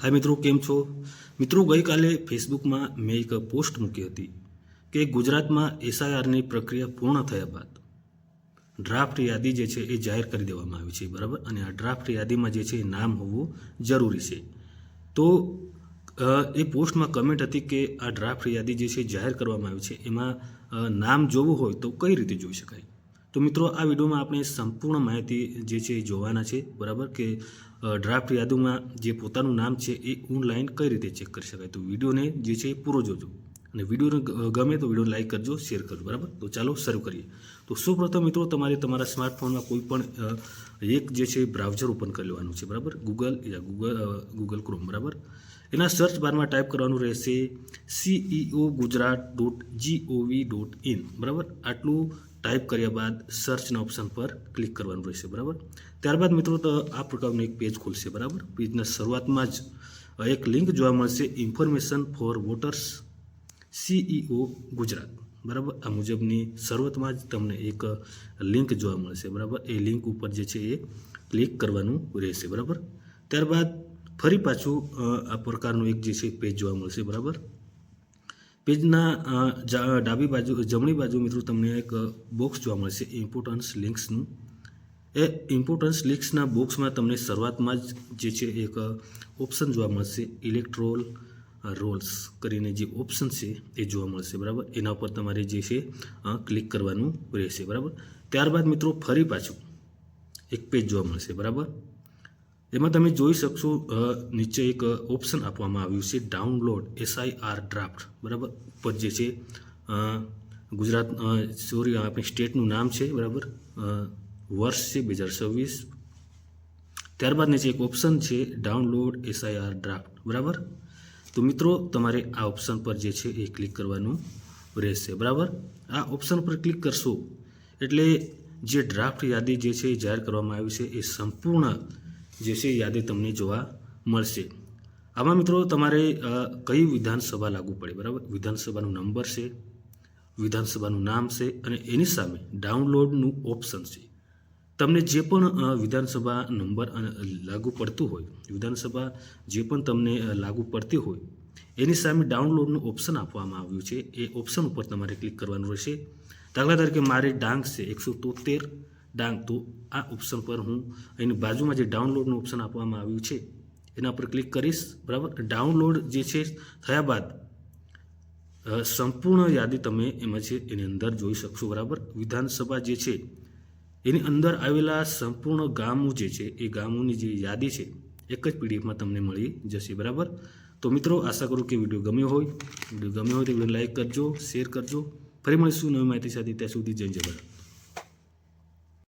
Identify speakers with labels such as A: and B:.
A: હાય મિત્રો, કેમ છો? મિત્રો, ગઈકાલે ફેસબુકમાં મેં એક પોસ્ટ મૂકી હતી કે ગુજરાતમાં એસઆઈઆરની પ્રક્રિયા પૂર્ણ થયા બાદ ડ્રાફ્ટ યાદી જે છે એ જાહેર કરી દેવામાં આવી છે, બરાબર? અને આ ડ્રાફ્ટ યાદીમાં જે છે એ નામ હોવું જરૂરી છે. તો એ પોસ્ટમાં કમેન્ટ હતી કે આ ડ્રાફ્ટ યાદી જે છે જાહેર કરવામાં આવી છે, એમાં નામ જોવું હોય તો કઈ રીતે જોઈ શકાય? તો મિત્રો, આ વિડીયોમાં આપણે સંપૂર્ણ માહિતી જે છે એ જોવાના છે, બરાબર? કે ડ્રાફ્ટ યાદીમાં જે પોતાનું નામ છે એ ઓનલાઈન કઈ રીતે ચેક કરી શકાય? તો વિડીયોને જે છે એ પૂરો જોજો. અને વિડીયોને ગમે તો વીડિયો લાઈક કરજો શેર કરજો, બરાબર? તો ચાલો શરૂ કરીએ. તો સૌપ્રથમ મિત્રો, તમારે તમારા સ્માર્ટફોનમાં કોઈ પણ એક જે છે બ્રાઉઝર ઓપન કરી લેવાનું છે, બરાબર? ગૂગલ યા ગૂગલ ગૂગલ ક્રોમ બરાબર? એના સર્ચ બારમાં ટાઈપ કરવાનું રહેશે CEO Gujarat dot GOV dot in બરાબર? આટલું ટાઈપ કર્યા બાદ સર્ચના ઓપ્શન પર ક્લિક કરવાનું રહેશે, બરાબર? ત્યારબાદ મિત્રો, તો આ પ્રકારનું એક પેજ ખુલશે, બરાબર? પેજના શરૂઆતમાં જ એક લિંક જોવા મળશે, information for voters CEO Gujarat. બરાબર? આ મુજબની શરૂઆતમાં જ તમને એક લિંક જોવા મળશે, બરાબર? એ લિંક ઉપર જે છે એ ક્લિક કરવાનું રહેશે, બરાબર? ત્યારબાદ ફરી પાછું આ પ્રકારનું એક જે છે પેજ જોવા મળશે, બરાબર? પેજના ડાબી બાજુ, જમણી બાજુ મિત્રો તમને એક બોક્સ જોવા મળશે ઇમ્પોર્ટન્સ લિંક્સનું એ ઇમ્પોર્ટન્સ લિંક્સના બોક્સમાં તમને શરૂઆતમાં જ જે છે એક ઓપ્શન જોવા મળશે ઇલેક્ટ્રોલ રોલ્સ કરીને જે ઓપ્શન છે એ જોવા મળશે, બરાબર? એના ઉપર તમારે જે છે ક્લિક કરવાનું રહેશે, બરાબર? ત્યારબાદ મિત્રો ફરી પાછું એક પેજ જોવા મળશે, બરાબર? એમાં તમે જોઈ શકશો નીચે એક ઓપ્શન આપવામાં આવ્યું છે ડાઉનલોડ એસઆઈઆર ડ્રાફ્ટ બરાબર? ઉપર જે છે ગુજરાત સોરી આપણી સ્ટેટનું નામ છે, બરાબર? વર્ષ છે, બે હજાર છવ્વીસ. ત્યારબાદ નીચે એક ઓપ્શન છે ડાઉનલોડ એસઆઈઆર ડ્રાફ્ટ બરાબર? તો મિત્રો, તમારે આ ઓપ્શન પર જે છે એ ક્લિક કરવાનું રહેશે. બરાબર? આ ઓપ્શન પર ક્લિક કરશો એટલે જે ડ્રાફ્ટ યાદી જે છે એ જાહેર કરવામાં આવી છે એ સંપૂર્ણ જે છે યાદી તમને જોવા મળશે. આમાં મિત્રો તમારે કઈ વિધાનસભા લાગુ પડે, બરાબર? વિધાનસભાનો નંબર છે, વિધાનસભાનું નામ છે અને એની સામે ડાઉનલોડનું ઓપ્શન છે. તમને જે પણ વિધાનસભા નંબર લાગુ પડતું હોય, વિધાનસભા જે પણ તમને લાગુ પડતી હોય, એની સામે ડાઉનલોડનું ઓપ્શન આપવામાં આવ્યું છે. એ ઓપ્શન ઉપર તમારે ક્લિક કરવાનું રહેશે. દાખલા તરીકે મારે ડાંગ છે એકસો તોતેર ડાંગ તો આ ઓપ્શન પર હું એની બાજુમાં જે ડાઉનલોડનું ઓપ્શન આપવામાં આવ્યું છે, એના પર ક્લિક કરીશ, બરાબર? ડાઉનલોડ જે છે, થયા બાદ સંપૂર્ણ યાદી તમે એમાં છે, એની અંદર જોઈ શકશો, બરાબર? વિધાનસભા જે છે, એની અંદર આવેલા સંપૂર્ણ ગામો જે છે, એ ગામોની જે યાદી છે, એક જ પીડીએફમાં તમને મળી જશે, બરાબર? તો મિત્રો, આશા કરું કે વીડિયો ગમ્યો હોય. વીડિયો ગમ્યો હોય તો વીડિયો લાઇક કરજો, શેર કરજો. ફરી મળીશું નવી માહિતી સાથે. ત્યાં સુધી જય જય